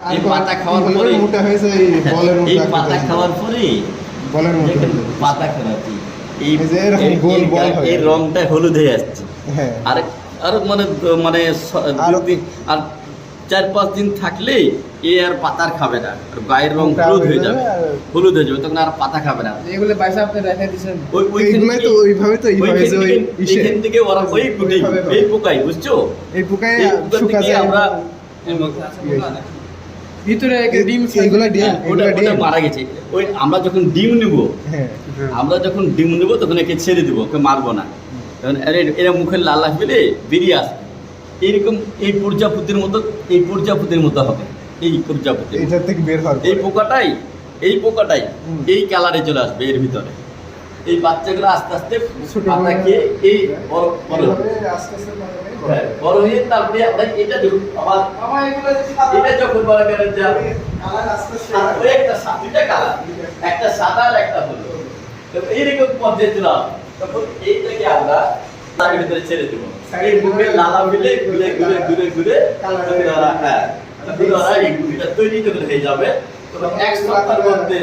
এই পাতা খাওয়ার পরে মোটা হয়েছে এই বলের এই পাতা খাওয়ার পরে বলের মোটা পাতা খাওয়াতে এই এই যে এরকম গোল বল হয়ে এই রংটা হলুদ হয়ে আসছে। হ্যাঁ। আর আর মানে মানে আর- দুই দিন আর চার পাঁচ দিন থাকলে এ আর পাতার খাবে না। আর গায়ের রং হলুদ হয়ে যাবে। হলুদ হয়ে যাবে তখন আর পাতা খাবে না। এগুলো পয়সা আপনি রেখে দিচ্ছেন ওই ওইখান তো থেকে- ওইভাবে তো এইভাবে যে ওই থেকে- থেকে ওরা ওই পোকাই এই পোকাই বুঝছ? এই পোকায় এই পোকা শুকা যায় আমরা ভিতরে ডিম ডিম হ্যাঁ, ওটা ওটা মারা গেছে। ওই আমরা যখন ডিম নেব হ্যাঁ আমরা যখন ডিম নেব তখন একে ছেড়ে দেবো ওকে মারবো না। আরে এরা মুখের লাল আসবে রে বেরিয়ে আসবে। এইরকম এই প্রজাপতির মতো এই প্রজাপতির মতো হবে। এই প্রজাপতি থেকে বের হওয়ার এই পোকাটাই এই পোকাটাই এই কালারে চলে আসবে এর ভিতরে। এই বাচ্চাগুলো আস্তে আস্তে পাতা খেয়ে এই বড় বড় হ্যাঁ, বড় হয়ে তারপরে আমরা এটা দেখুন আমার এটা যখন আর ওই একটা দুইটা কালার একটা সাদা আর একটা হলুদ। এইরকম পর্যায়ে তখন এইটাকে আমরা তার ভিতরে ছেড়ে দেবো। এই মুখে লালা মিলে ঘুরে ঘুরে ঘুরে ঘুরে কালার তখন ওরা হ্যাঁ তখন ওরা এই গুটিটা তৈরি যখন হয়ে যাবে। তখন এক সপ্তাহের মধ্যে